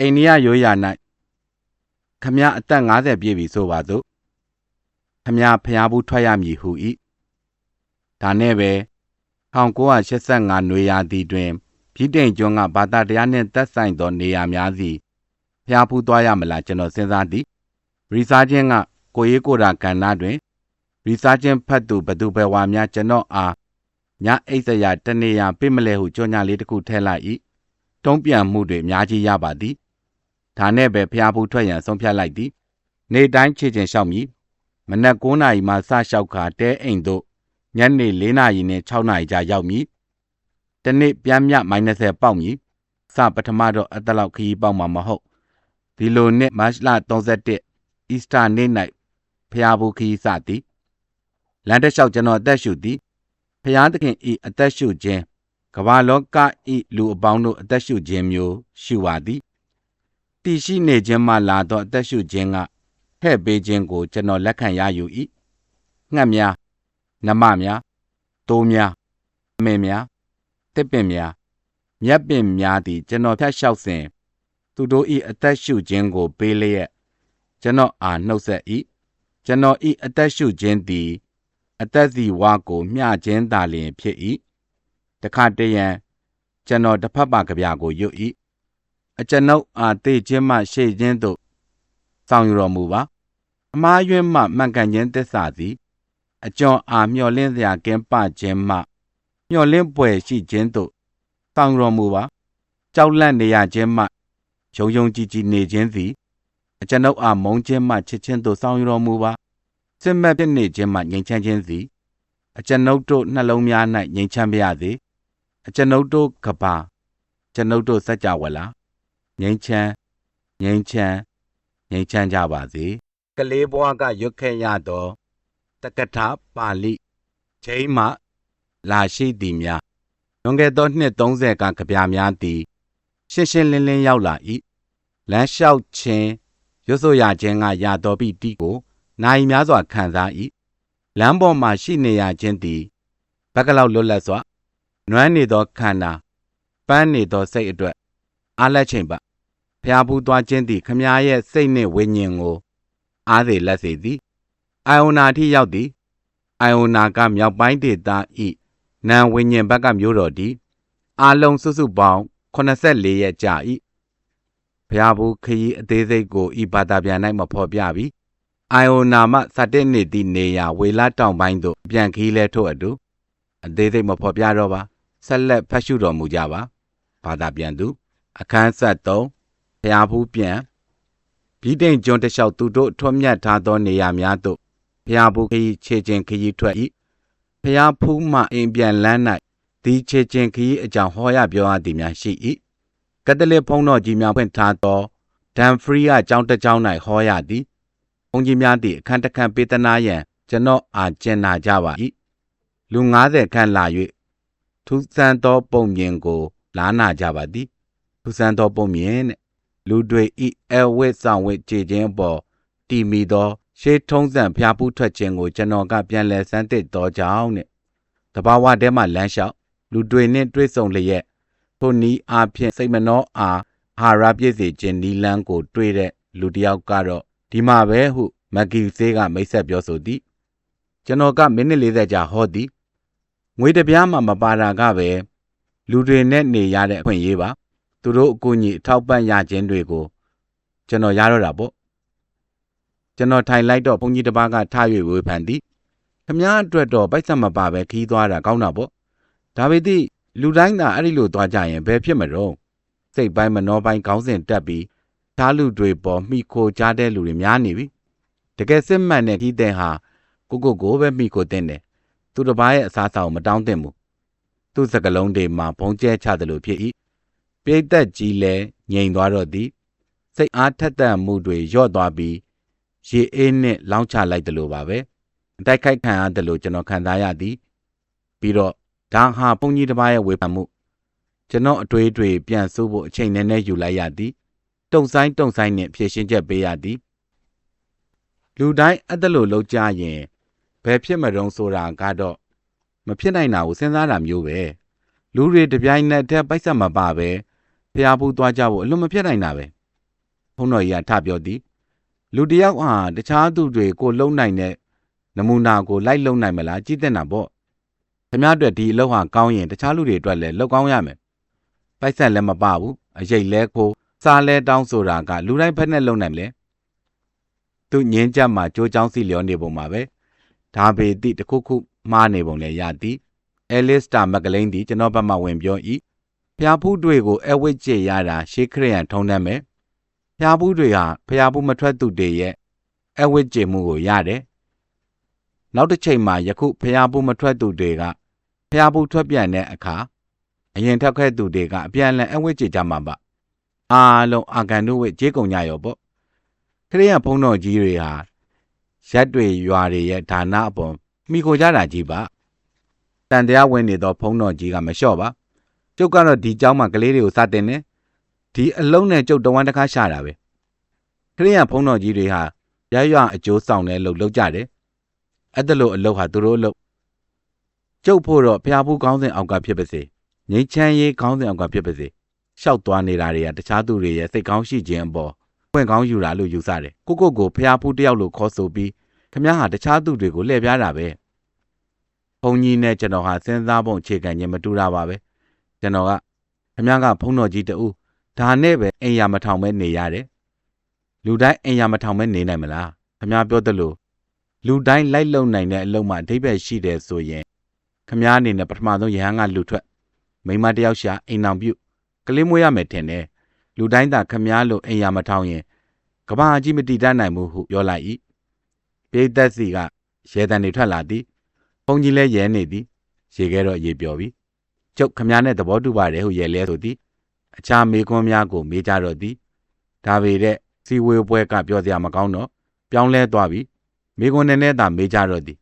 အိန္ဒိယရိုးရာ၌ခမည်းအသက်50ပြည့်ပြီဆိုပါစို့ခမည်းဖျားဘူးထွက်ရမည်ဟု၏ဒါနဲ့ပဲ1985နွေရာသီတွင်ပြည်တိန်ကျွန်းကဘာသာတရားနှင့်သက်ဆိုင်သောနေရာများစီဖျားဖူးသွားရမလားကျွန်တော်စဉ်းစားသည်ရီစာချင်းကကိုရေးကိုရာကဏ္ဍတွင်ရီစာချင်းဖတ်သူဘသူဘယ်ဝါများကျွန်တော်အားညအိတ်စရာတနေရာပြစ်မလဲဟုကြောညာလေးတစ်ခုထည့်လိုက်၏တုံးပြန်မှုတွေအများကြီးရပါသည် ဒါနဲ့ပဲဖျားဖူးထွက်ရန်ဆုံးဖြတ်လိုက်သည်နေတိုင်းခြေချင်းလျှောက်မည်မနက်9နာရီမှစလျှောက်ခါတဲအိမ်တို့ညနေ4နာရီနဲ့6နာရီကြာရောက်မည်တနေ့ပြန်မြမိုင်း20ပေါက်မည်စပထမတော့အတလောက်ခရီးပေါက်မှာမဟုတ်ဒီလိုနဲ့မတ်လ31အီစတာနေ့၌ဖျားဘူးခရီးစသည်လမ်းတစ်လျှောက်ကျွန်တော်အသက်ရှူသည်ဖျားသခင်ဤအသက်ရှူခြင်းကမ္ဘာလောကဤလူအပေါင်းတို့အသက်ရှူခြင်းမျိုးရှူပါသည် တည်ရှိနေခြင်းမှလာသောအသက်ရှူခြင်းကဟဲ့ပေးခြင်းကို ကျွန်တော်လက်ခံရယူ၏ငှက်များနမများတိုးများအမေများတစ်ပင်များမြက်ပင်များသည် ကျွန်တော်ဖြတ်လျှောက်စဉ်သူတို့၏အသက်ရှူခြင်းကို ပေးလျက်ကျွန်တော်အားနှုတ်ဆက်၏ကျွန်တော်၏အသက်ရှူခြင်းသည် အသက်စီဝါကိုမျှခြင်းသာလျှင်ဖြစ်၏တခါတရံကျွန်တော်တစ်ဖက်ပါကြပြာကိုရွတ်၏ အကျွန်ုပ်အားသိခြင်းမှရှေ့ခြင်းသို့ဆောင်ယူတော်မူပါအမားယွင်းမှမှန်ကန်ခြင်းသစ္စာသည်အကျွန်အားမျှော်လင့်စရာကင်းပခြင်းမှမျှော်လင့်ပွယ်ရှိခြင်းသို့ဆောင်တော်မူပါကြောက်လန့်နေရခြင်းမှယုံယုံကြည်ကြည်နေခြင်းသည်အကျွန်ုပ်အားမုန်းခြင်းမှချစ်ခြင်းသို့ဆောင်ယူတော်မူပါစစ်မှတ်ဖြစ်နေခြင်းမှငြိမ်ချမ်းခြင်းသည်အကျွန်ုပ်တို့နှလုံးများ၌ငြိမ်ချမ်းပါရစေအကျွန်ုပ်တို့ကဘာကျွန်ုပ်တို့စัจ java လာ ငြိမ်ချမ်းငြိမ်ချမ်းငြိမ်ချမ်းကြပါစေကလေးဘွားကရွတ်ခဲ့ရသောတက္ကထပါဠိချိန်မှလာရှိသည်များလွန်ခဲ့သောနှစ်30ကကြပြများသည်ရှင်းရှင်းလင်းလင်းရောက်လာ၏လမ်းလျှောက်ခြင်းရွတ်ဆိုရခြင်းကရတော်ပြီတိကိုနိုင်များစွာခံစား၏လမ်းပေါ်မှရှိနေရခြင်းသည်ဘက်ကလောက်လွတ်လပ်စွာနွမ်းနေသောခန္ဓာပန်းနေသောစိတ်အတွက်အားလက်ချိန်ပါ ဖျားဖူးသွားခြင်းသည်ခမည်းရဲ့စိတ်နှင့်ဝိညာဉ်ကို အားစေလက်စေသည်အာယုန်နာထိရောက်သည်အာယုန်နာကမြောက်ပိုင်းဒေသဤနံဝိညာဉ်ဘက်ကမျိုးတော်သည်အာလုံစုစုပေါင်း84ရက်ကြာ၏ဘုရားဘူးခရီးအသေးစိတ်ကိုဤဘာသာပြန်၌မဖော်ပြပြီးအာယုနာမစတဲ့နေသည့်နေရာဝေလာတောင်ပိုင်းသို့ပြန်ခီးလဲထို့အတူအသေးစိတ်မဖော်ပြတော့ပါဆက်လက်ဖတ်ရှုတော်မူကြပါဘာသာပြန်သူအခန်း73 ဖျားဖူးပြန်ဗီတိန်ကျွန်းတစ်လျှောက်သူတို့ထွတ်မြတ်ထားသောနေရာများသို့ဖျားဖူးခရီးခြေချင်းခရီးထွက်၏ဖျားဖူးမှအိမ်ပြန်လမ်း၌ဒီခြေချင်းခရီးအကြောင်းဟောရပြောရသည်များရှိ၏ကက်သလစ်ဘုန်းတော်ကြီးများဖွင့်ထားသောဒန်ဖရီယာကျောင်းတစ်ကျောင်း၌ဟောရသည်ဘုန်းကြီးများသည့်အခန်းတစ်ခန်းပေးသနာရန်ကျွန်တော်အားကျင်နာကြပါ၏လူ90ခန့်လာ၍ထူးဆန်းသောပုံမြင်ကို လာနာကြပါသည်ထူးဆန်းသောပုံမြင်တဲ့ လူတွေဤအဝိဆောင်ဝိကြည်ခြင်းအပေါ်တီမီသော ရှေးထုံးစံဖျားပူးထွက်ခြင်းကိုကျွန်တော်ကပြန်လည်စမ်းသစ်တော်ကြောင်းနဲ့တဘာဝထဲမှာလမ်းလျှောက်လူတွေနဲ့တွေ့ဆုံလျက်ထိုနီးအားဖြင့်စိတ်မနှောအားအာဟာရပြည့်စေခြင်းနီလန်းကိုတွေ့တဲ့လူတစ်ယောက်ကတော့ဒီမှာပဲဟုမက်ကီဆေးကမိတ်ဆက်ပြောဆိုသည်ကျွန်တော်ကမိနစ်40ကြာဟောသည်ငွေတပြားမှမပါတာကပဲလူတွေနဲ့နေရတဲ့အခွင့်အရေးပါ သူတို့အကူအညီအထောက်ပံ့ရခြင်းတွေကိုကျွန်တော်ရတော့တာပေါ့ကျွန်တော်ထိုင်လိုက်တော့ဘုန်းကြီးတစ်ပါးကထား၍ဝေဖန်သည်ခမားအတွက်တော့ပိုက်ဆက်မပါပဲခီးသွားတာကောင်းတာပေါ့ဒါပေသည့်လူတိုင်းသာအဲ့ဒီလိုသွားကြရင်ဘယ်ဖြစ်မလို့စိတ်ပိုင်းမနှောပိုင်းခေါင်းစဉ်တက်ပြီးဓာလူတွေပေါ်မိခိုကြတဲ့လူတွေများနေပြီတကယ်စစ်မှန်တဲ့ဒီတဲ့ဟာကိုကိုကိုပဲမိခိုတဲ့တယ်သူတစ်ပါးရဲ့အစားအစာကိုမတောင်းသင့်ဘူးသူ့စကလုံးတွေမှာဘုံကျဲချသလိုဖြစ်၏ ပြိတ်သက်ကြီးလဲငြိမ်သွားတော့သည်စိတ်အားထက်သန်မှုတွေညော့သွားပြီးရေအေးနဲ့လောင်းချလိုက်တယ်လို့ပါပဲအတိုက်ခိုက်ခံရတယ်လို့ကျွန်တော်ခံစားရသည်ပြီးတော့ဒါဟာဘုန်းကြီးတစ်ပါးရဲ့ဝေဖန်မှုကျွန်တော်အတွေးတွေပြန်ဆိုးဖို့အချိန်နည်းနည်းယူလိုက်ရသည်တုံဆိုင်တုံဆိုင်နဲ့ဖြည့်ရှင်းချက်ပေးရသည်လူတိုင်းအဲ့ဒါလိုလုပ်ကြရင်ဘယ်ဖြစ်မတုံးဆိုတာကတော့မဖြစ်နိုင်တာကိုစဉ်းစားတာမျိုးပဲလူတွေတပြိုင်နက်တည်းပိုက်ဆက်မပါပဲ ဖျားဖူးသွားကြဖို့အလွန်မဖြစ်နိုင်တာပဲဘုန်းတော်ကြီးကထပြောသည်လူတစ်ယောက်ဟာတခြားသူတွေကိုလုံနိုင်တဲ့နမူနာကိုလိုက်လုံနိုင်မလားကြည့်တဲ့နာပေါ့ခင်ဗျားအတွက်ဒီအလုပ်ဟာကောင်းရင်တခြားလူတွေအတွက်လည်းလုပ်ကောင်းရမယ်ပိုက်ဆက်လည်းမပဘူးအရေးလဲခိုးစားလဲတောင်းဆိုတာကလူတိုင်းဖက်နဲ့လုံနိုင်မလဲသူငင်းချက်မှာကြိုးချောင်းစီလျောနေပုံမှာပဲဒါပေတိတစ်ခုခုမှားနေပုံလည်းရသည်အဲလစ်တာမက်ကလိန်သည်ကျွန်တော်ဘက်မှဝင်ပြော၏ ဖျားဖူးတွေကိုအဝိတ်ကျရတာရှေးခရယန်ထုံးတမ်းမယ်ဖျားဖူးတွေဟာဖျားဖူးမထွက်သူတွေရဲ့အဝိတ်ကျမှုကိုရတယ်နောက်တစ်ချိန်မှာယခုဖျားဖူးမထွက်သူတွေကဖျားဖူးထွက်ပြန်တဲ့အခါအရင်ထွက်ခဲ့သူတွေကအပြန်အလှန်အဝိတ်ကျကြမှာပါအားလုံးအာကန်တို့ဝိတ်ကြေးကုန်ကြရောပေါ့ခရိယန်ဘုန်းတော်ကြီးတွေဟာရက်တွေရွာတွေရဲ့ဌာနအပေါ်မိခိုကြတာကြီးပါတန်တရားဝင်နေသောဘုန်းတော်ကြီးကမလျှော့ပါ ကျုပ်ကတော့ဒီကျောင်းမှာကလေးတွေကိုစတင်တယ်ဒီအလုံးနဲ့ကျုပ်တဝမ်းတစ်ခါရှာတာပဲခရိယံဘုန်းတော်ကြီးတွေဟာရရအကျိုးဆောင်လဲလှုပ်လှုပ်ကြတယ်အဲ့ဒါလို့အလုပ်ဟာသူတို့အလုပ်ကျုပ်ဖို့တော့ဖျားဖူးကောင်းစဉ်အောက်ကဖြစ်ပါစေငိမ့်ချမ်းရေးကောင်းစဉ်အောက်ကဖြစ်ပါစေလျှောက်သွားနေတာတွေကတခြားသူတွေရဲ့စိတ်ကောင်းရှိခြင်းအပေါ်ပွင့်ကောင်းယူတာလို့ယူဆတယ်ကိုကိုကိုဖျားဖူးတယောက်လို့ခေါ်ဆိုပြီးခမည်းဟာတခြားသူတွေကိုလှည့်ပြားတာပဲဘုံကြီးနဲ့ကျွန်တော်ဟာစဉ်းစားပုံအခြေခံခြင်းမတူတာပါပဲ ကျွန်တော်ကခမည်းကဘုံတော်ကြီးတူဒါနဲ့ပဲအိမ်ရမထောင်ပဲနေရတယ်လူတိုင်းအိမ်ရမထောင်ပဲနေနိုင်မလားခမည်းပြောသလိုလူတိုင်းလိုက်လုံနိုင်တဲ့အလုံးမှအဓိပ္ပာယ်ရှိတယ်ဆိုရင်ခမည်းအနေနဲ့ပထမဆုံးရဟန်းကလူထွက်မိမတယောက်ရှာအိမ်အောင်ပြုကလေးမွေးရမယ်ထင်တယ်လူတိုင်းသာခမည်းလို့အိမ်ရမထောင်ရင်ကဘာကြီးမတည်တတ်နိုင်ဘူးဟုပြောလိုက်၏ပိသက်စီကရဲတန်တွေထွက်လာသည်ဘုံကြီးလဲရဲနေသည်ရေခဲတော့ရေပြော်ပြီ ကျုပ်ခမည်းနဲ့သဘောတူပါတယ်ဟုရဲလဲဆိုသည်အခြားမေခွန်းများကိုမေးကြတော့သည်ဒါပေတဲ့စီဝေပွဲကပြောစရာမကောင်းတော့ပြောင်းလဲသွားပြီမေခွန်းနဲ့နဲ့သာမေးကြတော့သည်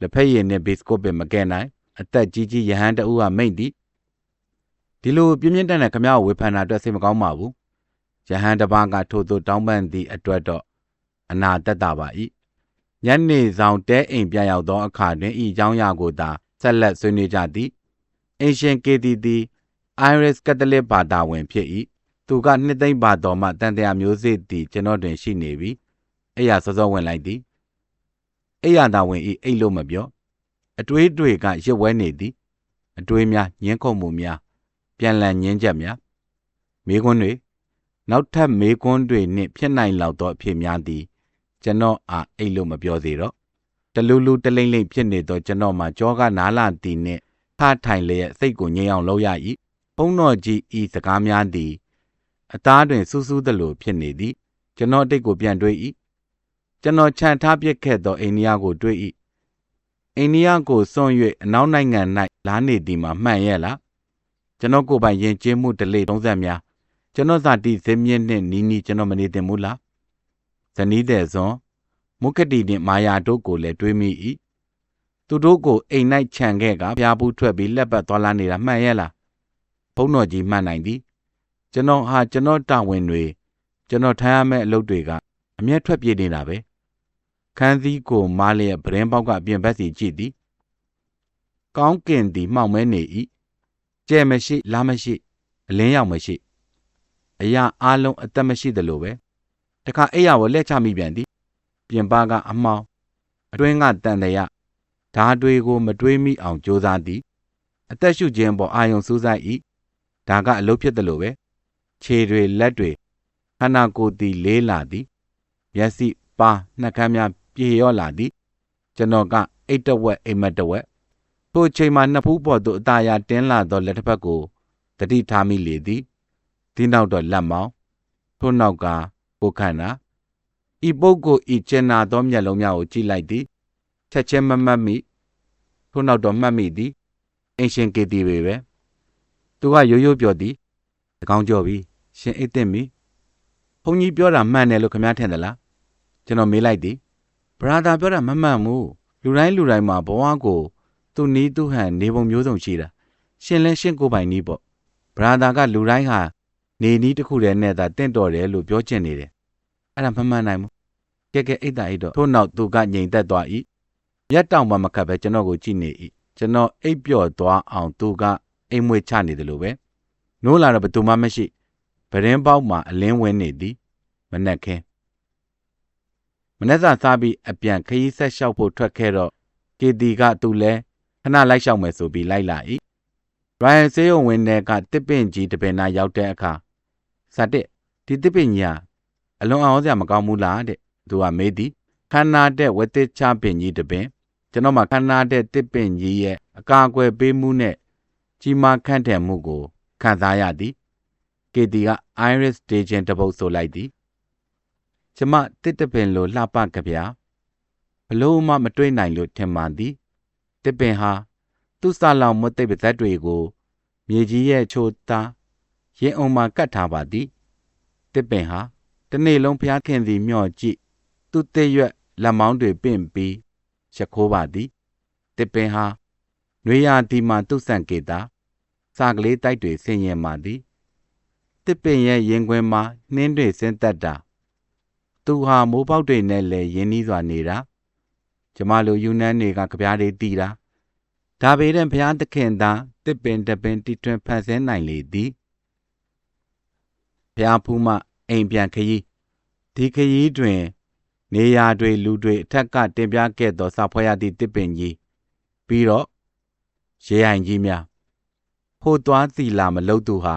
လက်ဖက်ရည်နဲ့ဘစ်စကုတ်ပင်မကဲနိုင်အသက်ကြီးကြီးရဟန်းတအူးကမိန့်သည်ဒီလိုပြင်းပြင်းထန်ထန်ခမည်းကိုဝေဖန်တာအတွက်စိတ်မကောင်းပါဘူးယဟန်တပါးကထို့သို့တောင်းပန်သည့်အတွက်တော့အနာတက်တာပါ၏ညနေဆောင်တဲအိမ်ပြန်ရောက်သောအခါတွင်ဤအကြောင်းအရာကိုသာဆက်လက်ဆွေးနွေးကြသည် အင်ရှင်ကေတီသည် Iris ကက်သလစ်ဘာသာဝင်ဖြစ်၏သူကနှစ်သိမ့်ပါတော်မှတန်တရားမျိုးစေ့သည်ကျွန်တော်တွင်ရှိနေပြီအဲ့ရစောစောဝင်လိုက်သည်အဲ့ရသာဝင်ဤအိတ်လို့မပြောအတွေးတွေကရစ်ဝဲနေသည်အတွေးများညင်းခုန်မှုများပြန်လည်ညင်းချက်များမိကွန်းတွေနောက်ထပ်မေကွန်းတွေနှင့်ဖြစ်နိုင်လောက်သောအဖြစ်များသည်ကျွန်တော်အားအိတ်လို့မပြောသေးတော့တလူလူတလိမ့်လိမ့်ဖြစ်နေသောကျွန်တော်မှာကြောကနားလာသည်နှင့် ထထိုင်လျက်စိတ်ကိုငြိမ်အောင်လုပ်ရ၏ဘုံတော်ကြီးဤစကားများသည်အသားတွင်စူးစူးသလိုဖြစ်နေသည်ကျွန်တော်အတိတ်ကိုပြန်တွေး၏ကျွန်တော်ခြံထားပစ်ခဲ့သောအိန္ဒိယကိုတွေး၏အိန္ဒိယကိုစွန့်၍အနောက်နိုင်ငံ၌လာနေသည်မှာမှန်ရဲ့လားကျွန်တော်ကိုယ်ပိုင်ယဉ်ကျေးမှုဒလေသုံးဆက်များကျွန်တော်ဇာတိဇင်းမြင့်နှင့်နီးနီးကျွန်တော်မနေသင့်ဘူးလားဇနီးတဲ့ဇွန်မုကတိနှင့်မာယာတို့ကိုလည်းတွေးမိ၏ သူတို့ကိုအိမ်၌ခြံခဲ့ကဖျားဘူးထွက်ပြီးလက်ပတ်သွားလာနေတာမှန်ရဲ့လားဘုန်းတော်ကြီးမှတ်နိုင်သည်ကျွန်တော်ဟာကျွန်တော်တာဝန်တွေကျွန်တော်ထားရမယ့်အလုပ်တွေကအမျက်ထွက်ပြေးနေတာပဲခန်းစည်းကိုမားလျက်ဗရင်ပေါက်ကအပြင်ဘက်စီကြည့်သည်ကောင်းကင်သည်မှောင်မဲနေ၏ကြဲမရှိလားမရှိအလင်းရောက်မရှိအရာအလုံးအသက်မရှိသလိုပဲတခါအိယာကိုလက်ချမိပြန်သည် ပြင်ပကအမောင်အတွင်းကတန်တရ ဓာတွေကို မတွေးမိအောင်ကြိုးစားသည် အသက်ရှုခြင်းပေါ်အာယုံစူးစိုက်၏ဒါကအလုပ်ဖြစ်တယ်လို့ပဲခြေတွေလက်တွေခန္ဓာကိုယ်သည်လေးလာသည်မျက်စိပါနှာခမ်းများပြေရော့လာသည် ကျွန်တော်ကအိတ်တဝက်အိမ်မက်တဝက်ထိုအချိန်မှာနှစ်ဖူးပေါ်သို့အသားရတင်းလာသောလက်တစ်ဖက်ကိုတတိထားမိလေသည်ဒီနောက်တော့လက်မောင်းထို့နောက်ကကိုခန္ဓာဤပုဂ္ဂိုလ်ဤကျင်နာသောမျက်လုံးများကိုကြည့်လိုက်သည်ချက်ချင်းမမှတ်မိ ထို့နောက်တော့မှတ်မိသည်အင်ရှင်ကေတီပဲပဲသူကရိုးရိုးပြောသည်တကောင်းကြောပြီရှင်အိတ်သိမ့်ပြီဘုန်းကြီးပြောတာမှန်တယ်လို့ခမည်းထင်သလားကျွန်တော်မေးလိုက်သည်ဘရာသာပြောတာမမှန်ဘူးလူတိုင်းလူတိုင်းမှာဘဝကိုသူ့နီးသူ့ဟန်နေပုံမျိုးစုံရှိတာရှင်လဲရှင်းကိုပိုင်နီးပေါ့ဘရာသာကလူတိုင်းဟာနေနီးတစ်ခုတည်းနဲ့သာတင့်တော်တယ်လို့ပြောချင်နေတယ်အဲ့ဒါမမှန်နိုင်ဘူးကဲကဲအိတ်တာအိတ်တော့ထို့နောက်သူကငြိမ်သက်သွား၏ ရက်တောင်မှမခတ်ပဲကျွန်တော်ကိုကြည့်နေ၏ကျွန်တော်အိပ်ပျော်သွားအောင်သူကအိမ်မွေချနေတယ်လို့ပဲနိုးလာတော့ဘယ်သူမှမရှိဗရင်ပေါက်မှာအလင်းဝင်နေသည်မနှက်ခင်းမနှက်စာစားပြီးအပြန်ခရီးဆက်လျှောက်ဖို့ထွက်ခဲ့တော့ကေတီကသူလဲခဏလိုက်လျှောက်မယ်ဆိုပြီးလိုက်လာ၏ရိုင်ယယ်ဆေးရုံဝင်တဲ့ကတစ်ပင်ကြီးတပင်နာရောက်တဲ့အခါစတဲ့ဒီတစ်ပင်ကြီးဟာအလွန်အောင်စရာမကောင်းဘူးလားတဲ့သူကမေးသည်ခန္ဓာတဲ့ဝက်တစ်ချပင်ကြီးတပင် ကျွန်တော်မှခန္ဓာတဲ့တစ်ပင်ကြီးရဲ့အကာအကွယ်ပေးမှုနဲ့ကြီးမားခန့်ထန်မှုကိုခံစားရသည်ကေတီက iris station တပုတ်ဆိုလိုက်သည်ကျမတစ်တပင်လိုလှပကြဗျာဘလို့မှမတွေ့နိုင်လို့ထင်မှန်သည်တစ်ပင်ဟာသူ့စလောင်မွတ်သိပ်ပါဇက်တွေကို မြေကြီးရဲ့ချိုသားရင်အုံမှာကတ်ထားပါသည်တစ်ပင်ဟာတနေ့လုံးဖျားခင်စီမျှော့ကြည့်သူ့တဲ့ရွက်လက်မောင်းတွေပင့်ပြီး ရခိုးပါသည်တစ်ပင်ဟာနွေရာဒီမှာသူ့ဆန့်ကေတာစာကလေးတိုက်တွေဆင်ရင်ပါသည်တစ်ပင်ရဲ့ရင်ခွင်မှာနှင်းတွေဆင်းသက်တာသူဟာမိုးပေါက်တွေနဲ့လည်းရင်းနှီးစွာနေတာကျမလိုယူနန်းတွေကကြပြားတွေတီးတာဒါပေတဲ့ဘုရားသခင်သာတစ်ပင်တပင်တီထွင်ဖန်ဆင်းနိုင်လေသည်ဘုရားဖူးမှအိမ်ပြန်ခရီးဒီခရီးတွင် နေရာတွေလူတွေအထက်ကတင်ပြခဲ့သောစာဖွဲ့ရသည့်တစ်ပင်ကြီးပြီးတော့ရေအိုင်ကြီးများဖို့သွားသီလာမလုပ်သူဟာ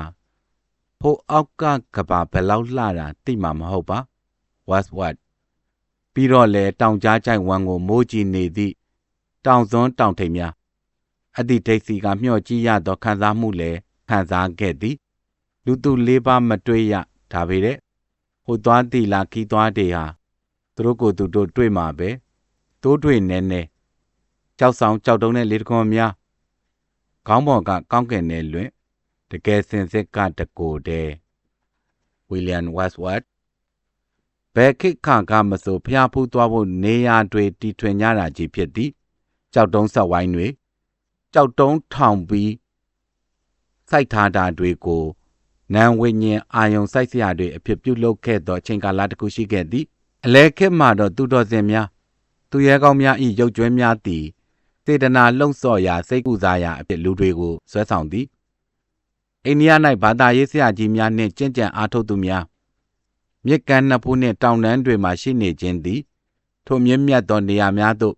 ဖို့အောက်ကကဘာဘယ်လောက်လှတာသိမှာမဟုတ်ပါ was what ပြီးတော့လေတောင်ကြားကြိုက်ဝမ်းကိုမိုးကြည့်နေသည့်တောင်စွန်းတောင်ထိပ်များအတိတ်ဒိတ်စီကမျှော့ကြည့်ရသောခံစားမှုလည်းခံစားခဲ့သည် လူသူလေးပါးမတွေ့ရဒါပေတဲ့ဟိုသွားတီလာခီးသွားတွေဟာသူ တို့ကိုယ်သူတို့တွေ့မှာပဲတိုးတွေ့နေနေကြောက်ဆောင်ကြောက်တုံးတဲ့လေတခွန်များခေါင်းပေါ်ကကောင်းကင်နဲ့လွင့်တကယ်စင်စစ်ကတကိုတဲ့ဝီလျံဝက်စ်ဝတ်ဘယ်ခိခါကမဆိုဖျားဖူးသွားဖို့နေရာတွေတီထွင်ကြတာကြီးဖြစ်သည်ကြောက်တုံးဆက်ဝိုင်းတွေကြောက်တုံးထောင်ပြီးစိုက်ထားတာတွေကိုနံဝိညာဉ်အာယုံစိုက်စရာတွေအဖြစ်ပြုလုပ်ခဲ့သောအချိန်ကာလတစ်ခုရှိခဲ့သည် အလဲခေတ်မှာတော့သူတော်စင်များသူရဲကောင်းများဤရုပ်ကျွဲများသည်စေတနာလှုံ့ဆော်ရာစိတ်ကူစားရာအဖြစ်လူတွေကိုဆွဲဆောင်သည်အိန္ဒိယ၌ဘာသာရေးဆရာကြီးများနှင့်ကျင့်ကြံအားထုတ်သူများမြစ်ကမ်းနှစ်ဖူးနှင့်တောင်တန်းတွေမှရှိနေခြင်းသည်ထိုမြင့်မြတ်သောနေရာများသို့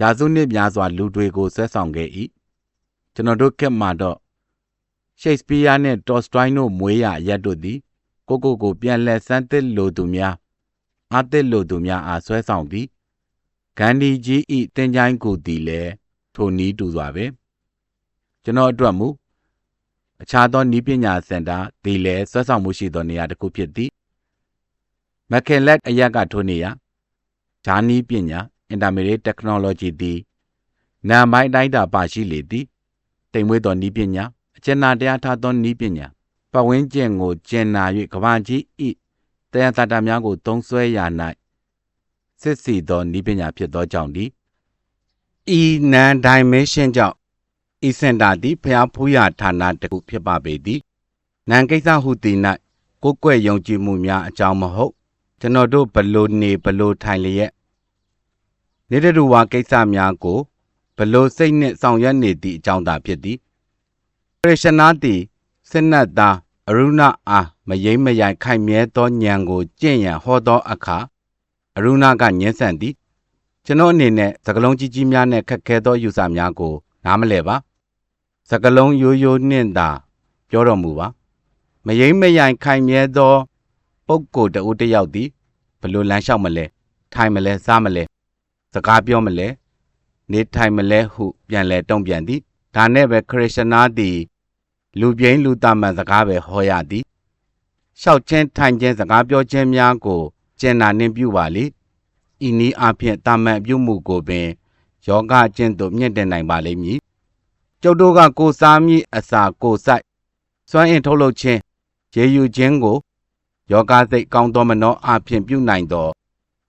ရာစုနှစ်များစွာလူတွေကိုဆွဲဆောင်ခဲ့၏ကျွန်တော်တို့ခေတ်မှာတော့ရှိတ်စပီးယားနှင့်တော်စတိုင်းတို့မွေးရရက်တို့သည်ကိုကိုကိုပြန်လဲစမ်းသစ်လိုသူများ အသစ်လိုသူများအားဆွဲဆောင်သည်ဂန္ဒီကြီးဤတင်ချိုင်းကိုသည်လည်းထိုနီးတူစွာပဲကျွန်တော်အတွက်မူအခြားသောနီးပညာစင်တာဒီလည်းဆွဲဆောင်မှုရှိသောနေရာတစ်ခုဖြစ်သည်မက်ခင်လက်အရက်ကထိုနေရာဂျာနီးပညာ intermediate technology သည်နာမိုင်းတိုင်းတာပါရှိလေသည်တိမ်မွေးသောနီးပညာအကျဉ်းနာတရားထားသောနီးပညာပတ်ဝန်းကျင်ကိုကျင်နာ၍ကဘာကြီးဤ တရားတတာများကို သုံးဆွဲရာ၌စစ်စီသောနီးပညာဖြစ်သောကြောင့်သည်ဤနန်ဒိုင်မင်းရှင်းကြောင့်ဤစင်တာသည်ဖျားဖူးရာဌာနတစ်ခုဖြစ်ပါပေသည်နန်ကိစ္စဟုသည်၌ကိုယ်ကွယ်ယုံကြည်မှုများအကြောင်းမဟုတ်ကျွန်တော်တို့ဘလို့နေဘလို့ထိုင်လျက်နေတဲ့လူဝါကိစ္စများကိုဘလို့စိတ်နှင့်ဆောင်ရွက်နေသည့်အကြောင်းသာဖြစ်သည်ခရစ်ယာန်သားသည်စစ်နတ်သား အရုဏအားမယိမ့်မယိုင်ခိုင်မြဲသောဉာဏ်ကိုကျင့်ရန်ဟောသောအခါအရုဏကညှင်းဆန်သည်ကျွန်တော်အနေနဲ့သကလုံးကြီးကြီးများနဲ့ခက်ခဲသောယူဆများကိုနားမလဲပါစကလုံးရိုးရိုးနှင့်သာပြောတော်မူပါမယိမ့်မယိုင်ခိုင်မြဲသောပုဂ္ဂိုလ်တဦးတစ်ယောက်သည်ဘလို့လမ်းလျှောက်မလဲထိုင်မလဲစားမလဲစကားပြောမလဲနေထိုင်မလဲဟုပြန်လဲတုံ့ပြန်သည်ဒါနဲ့ပဲခရစ်ယာန်သားသည် လူပြိန်းလူသားမှန်စကားပဲဟောရသည်လျှောက်ချင်းထိုင်ချင်းစကားပြောခြင်းများကိုကျင်နာနှင့်ပြုပါလေဤနည်းအားဖြင့်တာမန်ပြုမှုကိုပင်ယောဂကျင့်သို့မြင့်တင်နိုင်ပါလိမ့်မည်ကျုပ်တို့ကကိုစားမိအစာကိုစိုက်စွမ်းအင်ထုတ်လုပ်ခြင်းရေယူခြင်းကိုယောဂစိတ်ကောင်းသောမနောအဖြင့်ပြုနိုင်သော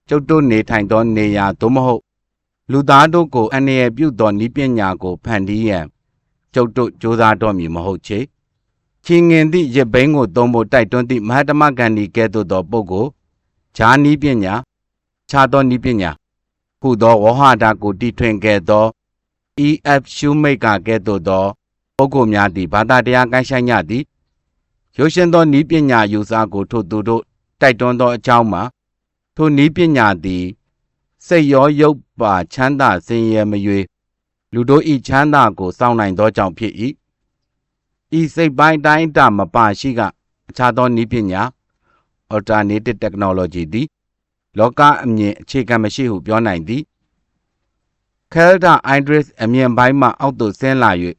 ကျုပ်တို့နေထိုင်သောနေရာသို့မဟုတ် လူသားတို့ကိုအန္တရာယ်ပြုသောဤပညာကိုဖန်တီးရန် ကျုပ်တို့ကြိုးစားတော်မူမဟုတ်ချေချင်းငင်သည့်ရဘိန်းကိုသုံးဖို့တိုက်တွန်းသည့်မဟာတမဂန္ဒီကဲ့သို့သောပုဂ္ဂိုလ်ဂျာနီးပညာခြားသောဤပညာခုသောဝဟတာကိုတီထွင်ခဲ့သော E.F. Shoemaker ကဲ့သို့သောပုဂ္ဂိုလ်များသည်ဘာသာတရားကိုင်းဆိုင်ကြသည်ရုပ်ရှင်သောဤပညာယူစားကိုထို့သူတို့တိုက်တွန်းသောအကြောင်းမှာထိုနည်းပညာသည်စိတ်ရောရုပ်ပါချမ်းသာစင်ရမ၍ လူတို့ဤချမ်းသာကိုစောင့်နိုင်သောကြောင့်ဖြစ်၏ဤစိတ်ပိုင်းတိုင်းအတာမပါရှိကအခြားသောနည်းပညာ alternative technology သည်လောကအမြင်အခြေခံမရှိဟုပြောနိုင်သည် Kelda Idris အမြင်ပိုင်းမှအောက်သို့ဆင်းလာ၍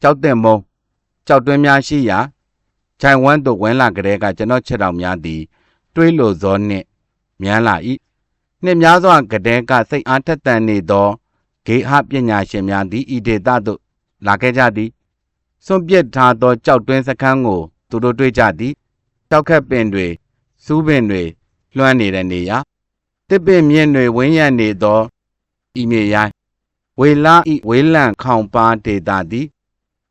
ကြောက်တဲ့မုံကြောက်တွင်းများရှိရာခြိုင်ဝမ်သို့ဝင်လာကြတဲ့ကကျွန်တော်ချက်တော်များသည်တွေးလိုသောနှင့်မြန်းလာ၏နှစ်များစွာကတဲ့ကစိတ်အားထက်သန်နေသော ဂေဟပညာရှင်များသည်ဤဒေသသို့လာခဲ့ကြသည်စွန့်ပစ်ထားသောကြောက်တွင်းစခန်းကိုသူတို့တွေ့ကြသည်ကြောက်ခက်ပင်တွေစူးပင်တွေလွှမ်းနေတဲ့နေရာတစ်ပင်မြင့်တွေဝင်းရံနေသောဤမြေရိုင်းဝေလာဤဝေးလံခေါင်ပါဒေတာသည်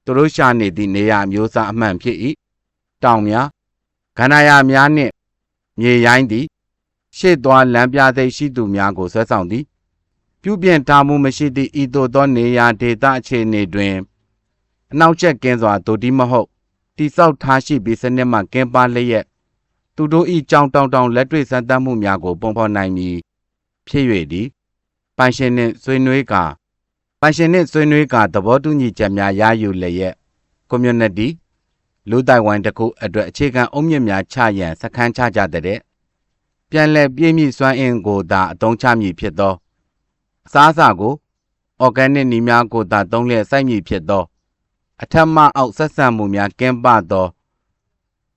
သူတို့ရှာနေသည့်နေရာမျိုးစားအမှန်ဖြစ်၏တောင်များခန္ဓာရများနှင့်မြေရိုင်းသည် ရှေ့သွားလမ်းပြသိရှိသူများကိုဆွဲဆောင်သည် ပြုပြင်ထားမှုမရှိသည့်ဤသို့သောနေရာဒေသအခြေအနေတွင် အနောက်ကက်ကင်းစွာဒိုတီမဟုတ်တိဆောက်ထားရှိပြီးစနစ်မှကင်းပါလျက်သူတို့ဤကြောင်တောင်တောင်လက်တွေ့စမ်းသပ်မှုများကိုပုံဖော်နိုင်မည်ဖြစ်၍သည်ပိုင်ရှင်နှင့်ဆွေးနွေးကာပိုင်ရှင်နှင့်ဆွေးနွေးကာသဘောတူညီချက်များရယူလျက် community လူတိုင်ဝိုင်းတစ်ခုအတွက်အခြေခံအုံမြင့်များချရန်စခန်းချကြတဲ့ပြန်လည်ပြည့်မြင့်စွမ်းအင်ကိုသာအသုံးချမည်ဖြစ်သော အစားအစာကို organic နည်းများကိုသာသုံးလျက်စိုက်မည်ဖြစ်သော အထက်မှအောက်ဆက်ဆံမှုများကင်းပသော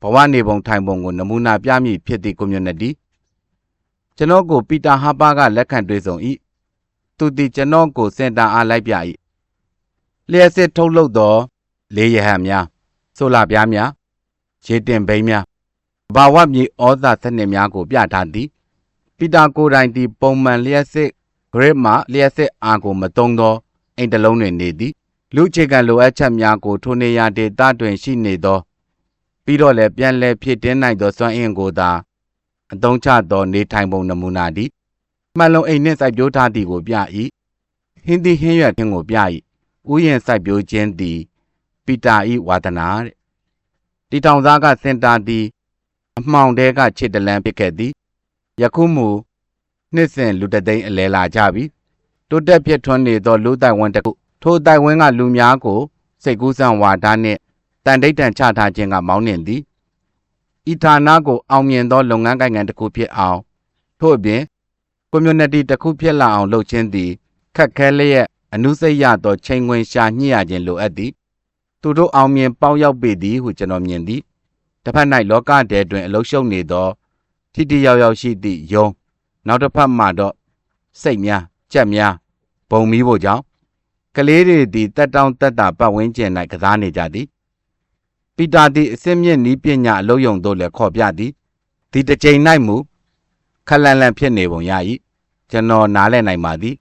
ဘဝနေပုံထိုင်ပုံကိုနမူနာပြမည်ဖြစ်သည့် community ကျွန်တော်ကိုပီတာဟာပါကလက်ခံတွေ့ဆုံ၏သူသည်ကျွန်တော်ကိုစင်တာအားလိုက်ပြ၏လျှက်စစ်ထုတ်လုပ်သော လေးရဟန်းများဆိုလာပြားများရေတင်ဘိန်းများဘာဝမြေဩဇာစနစ်များကိုပြထားသည်ပီတာကိုယ်တိုင်သည်ပုံမှန်လျှက်စစ် grade မှလျှက်စစ်အားကိုမသုံးသောအိမ်တစ်လုံးတွင်နေသည်လူအခြေခံလိုအပ်ချက်များကိုထိုနေရာဒေသတွင်ရှိနေသော ပြီးတော့လည်းပြန်လည်ဖြစ်တင်းနိုင်သောစွမ်းအင်ကိုသာအသုံးချသောနေထိုင်ပုံနမူနာသည်မှန်လုံးအိမ်နှင့်စိုက်ပျိုးထားသည်ကိုပြ၏ဟင်းသည်ဟင်းရွက်ခြင်းကိုပြ၏ဥယျာဉ်စိုက်ပျိုးခြင်းသည်ပီတာ၏ဝါဒနာတဲ့တီတောင်သားကစင်တာသည်အမှောင်တဲကခြေတလန်းဖြစ်ခဲ့သည်ယခုမူ နှစ်စဉ်လူတသိန်းအလဲလာကြပြီတိုးတက်ပြည့်ထွန်းနေသောလူတိုင်ဝမ်တစ်ခုထိုတိုင်ဝမ်ကလူများကိုစိတ်ကူးဆန်ဝါဒနှင့်တန်တိတ်တန်ချထားခြင်းကမောင်းနှင်သည်ဤဌာနကိုအောင်မြင်သောလုပ်ငန်းကိုင်ငံတစ်ခုဖြစ်အောင်ထို့အပြင် community တစ်ခုဖြစ်လာအောင်လုပ်ခြင်းသည်ခက်ခဲလျက်အနုစိတ်ရသောချိန်ခွင်ရှာညှိရခြင်းလိုအပ်သည်သူတို့အောင်မြင်ပေါက်ရောက်ပေသည်ဟုကျွန်တော်မြင်သည်တစ်ဖက်၌လောကထဲတွင်အလုရှုံနေသောထိတိယောက်ယောက်ရှိသည့်ယုံ နောက်တစ်ဖက်မှတော့စိတ်များကြက်များဘုံမီးဖို့ကြောင့်ကလေးတွေသည်တက်တောင့်တက်တာပတ်ဝန်းကျင်၌ကစားနေကြသည်ပီတာသည်အစင်းမြင့်ဤပညာအလုံးယုံတို့လည်းခေါ်ပြသည်ဒီတစ်ချိန်၌မူခလန်လန်ဖြစ်နေပုံရ၏ကျွန်တော်နားလည်နိုင်ပါသည်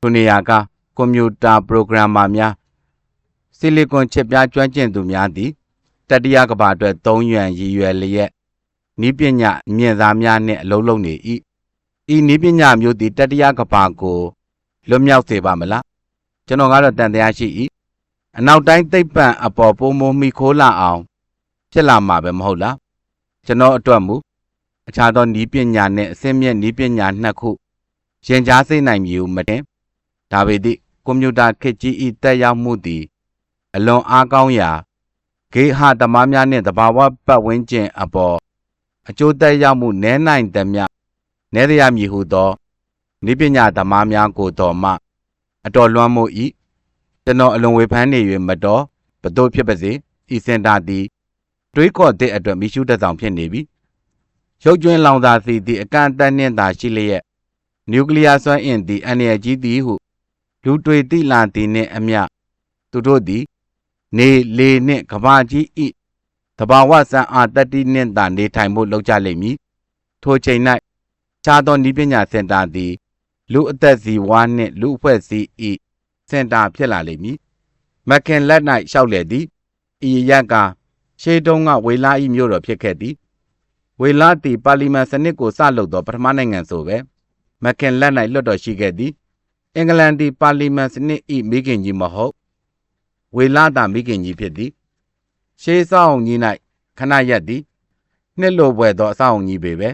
ထိုနေရာကကွန်ပျူတာပရိုဂရမ်မာများဆီလီကွန်ချစ်ပြားကျွမ်းကျင်သူများသည်တတိယကဘာအတွက်၃ယွမ်ရည်ရွယ်လျက်ဤပညာမြင့်သားများနှင့်အလုံးလုံးနေ၏ ဤဤပညာမျိုးသည်တတိယကဘာကိုလွတ်မြောက်စေပါမလားကျွန်တော်ကတော့တန်တရားရှိ၏အနောက်တိုင်းသိပ္ပံအပေါ်ပုံမမိခိုးလာအောင်ဖြစ်လာမှာပဲမဟုတ်လားကျွန်တော်အတွက်မူအခြားသောဤပညာနှင့်အစင်းမြင့်ဤပညာနှစ်ခုရင်ကြားစိတ်နိုင်မည်ဟုမတင်ဒါပေသည့်ကွန်ပျူတာခေတ်ကြီးဤတက်ရောက်မှုသည်အလွန်အားကောင်းရာဂေဟသမားများနှင့်တဘာဝပတ်ဝန်းကျင်အပေါ်အကျိုးသက်ရောက်မှုနည်းနိုင်သမျှ နည်းရမည်ဟုသောနိပညာသမားများကိုတော်မှ အတော်လွှမ်းမိုး၏ကျွန်တော်အလွန်ဝေဖန်နေ၍မတော်ဘတို့ဖြစ်ပါစေဤစင်တာသည်တွေးခေါ်တဲ့အတွက်မိရှုတဆောင်ဖြစ်နေပြီရုပ်ကျွင်းလောင်စာစီသည်အကန့်အသတ်နှင့်သာရှိလျက်နျူကလ িয়ার စွမ်းအင်သည်အန္တရာယ်ကြီးသည်ဟုလူတွေသိလာသည်နှင့်အမျှသူတို့သည် နေလေနှင့်ကဘာကြီးဤတဘာဝစံအားတတိနှင့်သာနေထိုင်ဖို့လုပ်ကြလိမ့်မည်ထိုချိန်၌ ခြားသောဤပညာစင်တာသည် လူအသက်စီဝါနှင့် လူအဖွဲ့စီဤစင်တာဖြစ်လာလိမ့်မည်မခင်လက်၌လျှောက်လေသည်ဤရက်ကရှေးတုန်းကဝေလာဤမြို့တော်ဖြစ်ခဲ့သည်ဝေလာတီပါလီမန်စနစ်ကိုစလုပ်သောပထမနိုင်ငံဆိုပဲမခင်လက်၌လွတ်တော်ရှိခဲ့သည်အင်္ဂလန်တီပါလီမန်စနစ်ဤမိခင်ကြီးမဟုတ်ဝေလာတာမိခင်ကြီးဖြစ်သည်ရှေးဆောင်ကြီး၌ခဏရက်သည်နှစ်လိုပွဲသောအဆောက်အုံကြီးပေပဲ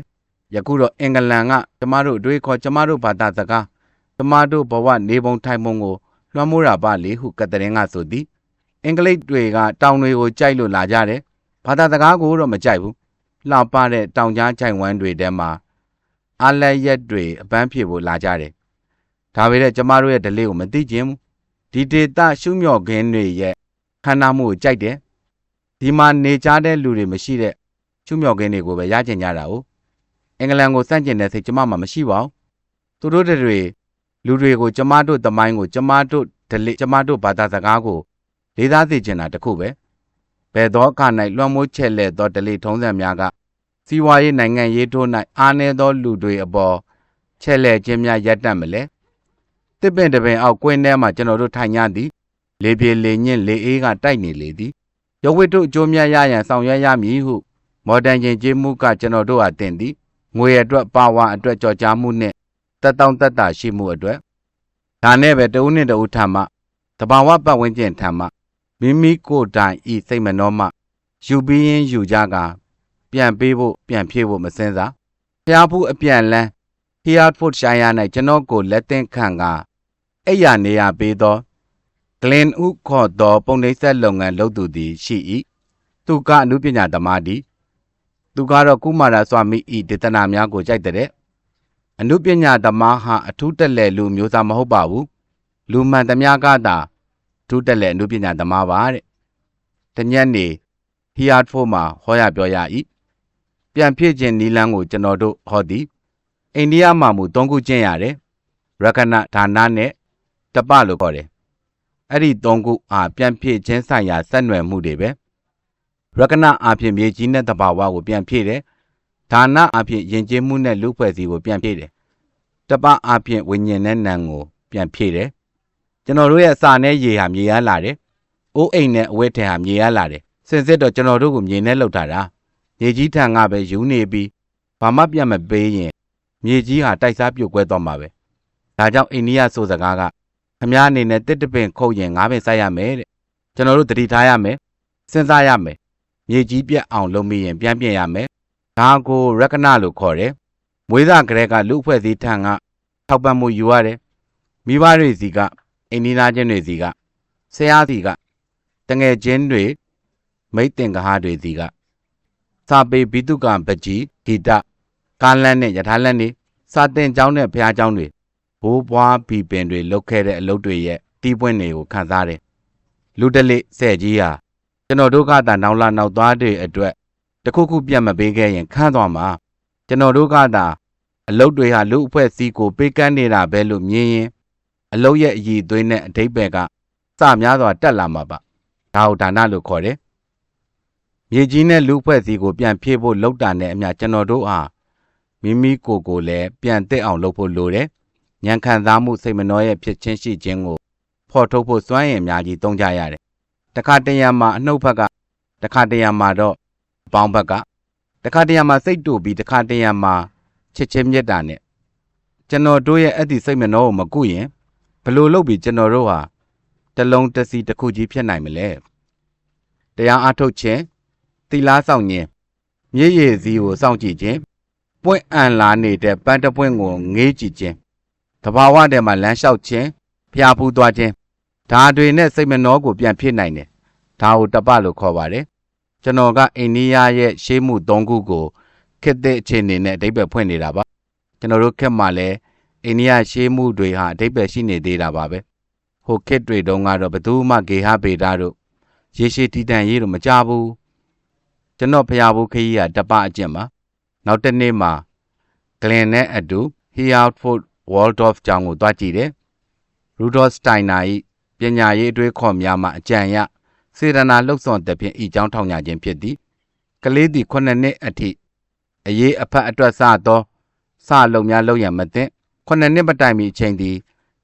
ယခုတော့အင်္ဂလန်ကကျမတို့အတွေ့ခေါ်ကျမတို့ဘာသာစကားကျမတို့ဘဝနေပုံထိုင်ပုံကိုလွှမ်းမိုးတာပါလေဟုကတရင်ကဆိုသည်အင်္ဂလိပ်တွေကတောင်တွေကိုကြိုက်လို့လာကြတယ်ဘာသာစကားကိုတော့မကြိုက်ဘူးလှပတဲ့တောင်ကြားကြိုင်ဝမ်းတွေထဲမှာအလက်ရက်တွေအပန်းဖြေဖို့လာကြတယ်ဒါပေမဲ့ကျမတို့ရဲ့ဒလေးကိုမသိခြင်းဘူးဒီဒေတာရှုမြော့ခင်းတွေရဲ့ခန္ဓာမှုကိုကြိုက်တယ်ဒီမှာနေကြတဲ့လူတွေမရှိတဲ့ရှုမြော့ခင်းတွေကိုပဲရကျင်ကြတာ哦 အင်္ဂလန်ကိုစန့်ကျင်တဲ့စိတ်ကျမမှမရှိပါဘူးသူတို့တွေလူတွေကိုကျမတို့တမိုင်းကိုကျမတို့ဒလေးကျမတို့ဘာသာစကားကိုလေးစားစေချင်တာတခုပဲဘယ်သောအခါ၌လွှမ်းမိုးချက်လက်သောဒလေးထုံးစံများကစီးပွားရေးနိုင်ငံရေးထိုး၌အားနည်းသောလူတွေအပေါ်ချက်လက်ခြင်းများရပ်တန့်မလဲတစ်ပင်တပင်အောက်ကွင်းထဲမှာကျွန်တော်တို့ထိုင်ကြသည်လေပြေလေညင့်လေအေးကတိုက်နေလေသည်ရုပ်ဝတ္ထုအကျိုးများရရန်ဆောင်ရွက်ရမည်ဟုမော်ဒန်ချင်းကျေးမှုကကျွန်တော်တို့အားတင်သည် ငွေအတွက်ပါဝါအတွက်ကြော်ကြားမှုနှင့်တက်တောင့်တက်တာရှိမှုအတွက်ဒါနဲ့ပဲတဦးနဲ့တဦးထံမှတဘာဝပတ်ဝန်းကျင်ထံမှမိမိကိုယ်တိုင်ဤစိတ်မနှောမှယူပြီးရင်ယူကြကပြန်ပေးဖို့ပြန်ဖြည့်ဖို့မစင်စားဖျားဖူးအပြန်လန်း Hertford Shire ၌ကျွန်တော်ကိုလက်သင့်ခံကအဲ့ရနေရပေးသော Glen ဥခေါ်သော ပုံနှိပ်ဆက်လုပ်ငန်းလုပ်သူသည်ရှိ၏သူကအမှုပညာသမားသည် သူကတော့ကုမာရစွာမိဤဒေသနာများကိုကြိုက်တဲ့အမှုပညာသမားဟာအထူးတက်လဲလူမျိုးသားမဟုတ်ပါဘူးလူမှန်သမျှကသာအထူးတက်လဲအမှုပညာသမားပါတဲ့တညက်နေဟီယာတ်ဖိုမှာဟောရပြောရ၏ပြန်ဖြစ်ခြင်းနီလန်းကိုကျွန်တော်တို့ဟောသည်အိန္ဒိယမှာမူသုံးခုကျင့်ရတယ်ရကနဒါနနဲ့တပလို့ခေါ်တယ်အဲ့ဒီသုံးခုအားပြန်ဖြစ်ခြင်းဆိုင်ရာဆက်နွယ်မှုတွေပဲ ရကနအဖြစ်မြေကြီးနဲ့တဘာဝကိုပြန်ဖြည့်တယ်။ဒါနအဖြစ်ယဉ်ကျေးမှုနဲ့လူဖွဲ့စည်းကိုပြန်ဖြည့်တယ်။တပအဖြစ်ဝိညာဉ်နဲ့နံကိုပြန်ဖြည့်တယ်။ကျွန်တော်တို့ရဲ့စာနဲ့ရေဟာမြေရလာတယ်။အိုးအိမ်နဲ့အဝတ်ထဲဟာမြေရလာတယ်။စင်စစ်တော့ကျွန်တော်တို့ကိုမြေနဲ့လှုပ်ထားတာ။မြေကြီးထံကပဲယူနေပြီးဘာမှပြန်မပေးရင်မြေကြီးဟာတိုက်စားပြုတ်ကွဲသွားမှာပဲ။ဒါကြောင့်အိန္ဒိယဆိုစကားကခမားအနေနဲ့တစ်တပင်ခုတ်ရင်ငါးပင်စိုက်ရမယ်တဲ့။ကျွန်တော်တို့တတိထားရမယ်။စဉ်းစားရမယ် မြေကြီးပြက်အောင်လုပ်မိရင်ပြန်ပြင်ရမယ်။ဒါကိုရကနလို့ခေါ်တယ်။မွေးသားကလေးကလူအဖွဲ့စည်းထံကထောက်ပံ့မှုယူရတယ်။မိဘတွေစီကအိမ်နီးနားချင်းတွေစီကဆရာစီကတငယ်ချင်းတွေမိတ်တင်ကဟာတွေစီကစာပေဘိတုကပကြီးဂီတကားလန်းနဲ့ယထာလန်းတွေစာတင်ကျောင်းနဲ့ဘုရားကျောင်းတွေဘိုးဘွားဘီပင်တွေလုပ်ခဲ့တဲ့အလုပ်တွေရဲ့တီးပွင့်တွေကိုခန်းစားတယ်။လူတလိဆဲကြီးဟာ ကျွန်တော်တို့ကသာနောက်လာနောက်သွားတွေအတွက်တခုခုပြတ်မပေးခဲ့ရင်ခန်းသွားမှာကျွန်တော်တို့ကသာအလုတ်တွေဟာလူအဖွဲ့စည်းကိုပေးကမ်းနေတာပဲလို့မြင်ရင်အလုတ်ရဲ့အည်သွေးနဲ့အထိပ္ပယ်ကစများစွာတက်လာမှာပါဒါဟုတ်ဒါနလို့ခေါ်တယ်မြေကြီးနဲ့လူအဖွဲ့စည်းကိုပြန်ဖြည့်ဖို့လောက်တာနဲ့အမျှကျွန်တော်တို့ဟာမိမိကိုယ်ကိုလည်းပြန်တက်အောင်လုပ်ဖို့လိုတယ်ဉာဏ်ခံစားမှုစိတ်မနှောရဲ့ဖြစ်ချင်းရှိခြင်းကိုဖော်ထုတ်ဖို့စွမ်းရည်အများကြီးသုံးကြရတယ် တခါတရံမှာအနှုတ်ဘက်ကတခါတရံမှာတော့အပေါင်းဘက်ကတခါတရံမှာစိတ်တူပြီးတခါတရံမှာချစ်ချင်းမြတ်တာနဲ့ကျွန်တော်တို့ရဲ့အဲ့ဒီစိတ်မနှောကိုမကုရင်ဘလို့လုပ်ပြီးကျွန်တော်တို့ဟာတလုံးတစီတစ်ခုကြီးဖြစ်နိုင်မလဲတရားအားထုတ်ခြင်းသီလားဆောင်ခြင်းမြည်ရည်စည်းကိုစောင့်ကြည့်ခြင်းပွင့်အံလာနေတဲ့ပန်းတပွင့်ကိုငေးကြည့်ခြင်းတဘာဝထဲမှာလမ်းလျှောက်ခြင်းဖျားဖူးသွားခြင်း ဒါတွေနဲ့စိတ်မနှောကိုပြန်ဖြစ်နိုင်တယ်ဒါကိုတပလို့ခေါ်ပါတယ်ကျွန်တော်ကအိန္ဒိယရဲ့ရှေးမှု၃ခုကိုခေတ်သစ်အခြေအနေနဲ့အဓိပ္ပာယ်ဖွင့်နေတာပါကျွန်တော်တို့ခေတ်မှာလည်းအိန္ဒိယရှေးမှုတွေဟာအဓိပ္ပာယ်ရှိနေသေးတာပါပဲဟိုခေတ်တွေတုန်းကတော့ဘသူမှဂေဟဗေဒတို့ရေရှည်တည်တံ့ရေးတို့မကြဘူးကျွန်တော်ဖျားဘူးခကြီးကတပအကျင့်ပါနောက်တစ်နေ့မှာဂလင်နဲ့အတူ Hertford Waldorf ကျောင်းကိုတွားကြည့်တယ်ရူဒေါ့စတိုင်နာ၏ ပညာရေးအတွေးခေါ်များမှအကြံရစေရနာလှုပ်ဆောင်တဲ့ဖြင့်ဤကြောင်းထောင်ညာခြင်းဖြစ်သည်ကလေးသည်ခုနှစ်နှစ်အထိအရေးအဖတ်အတွက်စသောစလုံများလုပ်ရန်မသင့်ခုနှစ်နှစ်မတိုင်မီအချိန်သည်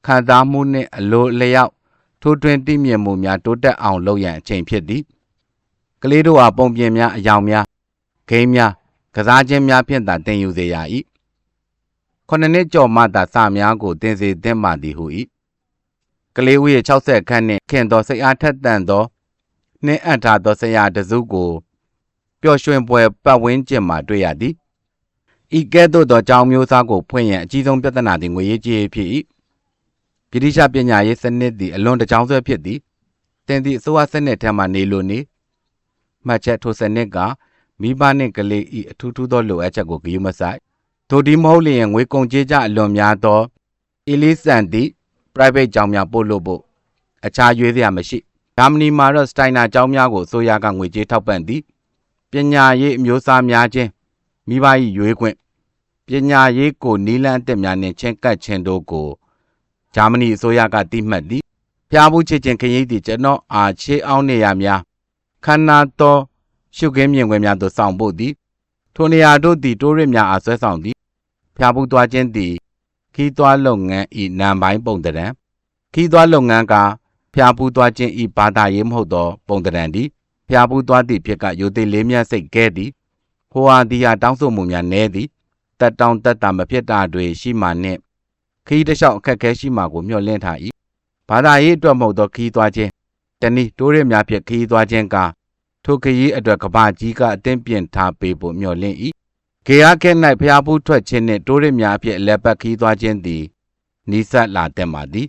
ခံစားမှုနှင့်အလိုလျောက်ထိုးထွင်းတည်မြဲမှုများတိုးတက်အောင်လုပ်ရန်အချိန်ဖြစ်သည်ကလေးတို့ဟာပုံပြင်များအယောင်များဂိမ်းများကစားခြင်းများဖြင့်သာတင်ယူစေရ၏ခုနှစ်နှစ်ကျော်မှသာစများကိုတင်စေသင့်ပါသည်ဟု၏ ကလေးဦးရဲ့60ခန့်နှင့်ခင်သောစိတ်အားထက်သန်သောနှင်းအပ်ထားသောဆရာတစုကိုပျော်ရွှင်ပွဲပတ်ဝန်းကျင်မှာတွေ့ရသည်ဤကဲ့သို့သောကြောင်းမျိုးစားကိုဖွင့်ရန်အကြီးဆုံးပြဿနာသည်ငွေရေးကြေးရေးဖြစ်၏ဗြိတိရှပညာရေးစနစ်သည်အလွန်တကြောင်ဆွဲဖြစ်သည်တင်သည့်အစိုးရစနစ်ထက်မှနေလိုနေမှတ်ချက်ထိုစနစ်ကမိဘနှင့်ကလေးဤအထူးထူးသောလိုအပ်ချက်ကိုဂရုမစိုက်ထိုဒီမဟုတ်လျင်ငွေကုန်ကြေးကြအလွန်များသောအီလီဆန်သည့် private ကျောင်းများပို့လို့ဖို့အခြားရွေးစရာမရှိဂျာမနီမှာတော့စတိုင်နာကျောင်းများကိုအစိုးရကငွေကြေးထောက်ပံ့သည်ပညာရေးအမျိုးအစားများခြင်းမိဘ၏ရွေးခွင့်ပညာရေးကိုနီးလန်းအသစ်များနှင့်ချင်းကပ်ခြင်းတို့ကိုဂျာမနီအစိုးရကတိမှတ်သည်ဖျားဘူးချစ်ခြင်းခရီးသည်ကျွန်တော်အားချေအောင်နေရများခန္ဓာသောရှုခင်းမြင်ကွင်းများသို့ဆောင်ဖို့သည်ထိုနေရာတို့သည်တိုးရစ်များအားဆွဲဆောင်သည်ဖျားဘူးသွားခြင်းသည်ခီး သွားလုပ်ငန်းဤနံပိုင်းပုံတရံခီးသွားလုပ်ငန်းကဖျားဘူးသွားခြင်းဤဘာသာရေးမဟုတ်သော ပုံတရံသည်ဖျားဘူးသွားသည့်ဖြစ်ကယိုသိလေးမြတ်စိတ်ကဲသည်ဟိုဟာဒီဟာတောင်းဆိုမှုများနည်းသည်တက်တောင်းတက်တာမဖြစ်တာတွေရှိမှနှင့်ခီးတစ်လျှောက်အခက်ခဲရှိမှကိုမျှော်လင့်ထား၏ဘာသာရေးအတွက်မဟုတ်သောခီးသွားခြင်းတနည်းတိုးရစ်များဖြင့်ခီးသွားခြင်းကထိုခရီးအတွက်ကဘာကြီးကအသင်းပြင်ထားပေးဖို့မျှော်လင့်၏ ဂေယခဲ၌ဖျားဘူးထွက်ခြင်းနှင့်တိုးရစ်များဖြင့်အလက်ပတ်ခီးသွားခြင်းသည်နီးစပ်လာတဲ့မှာသည်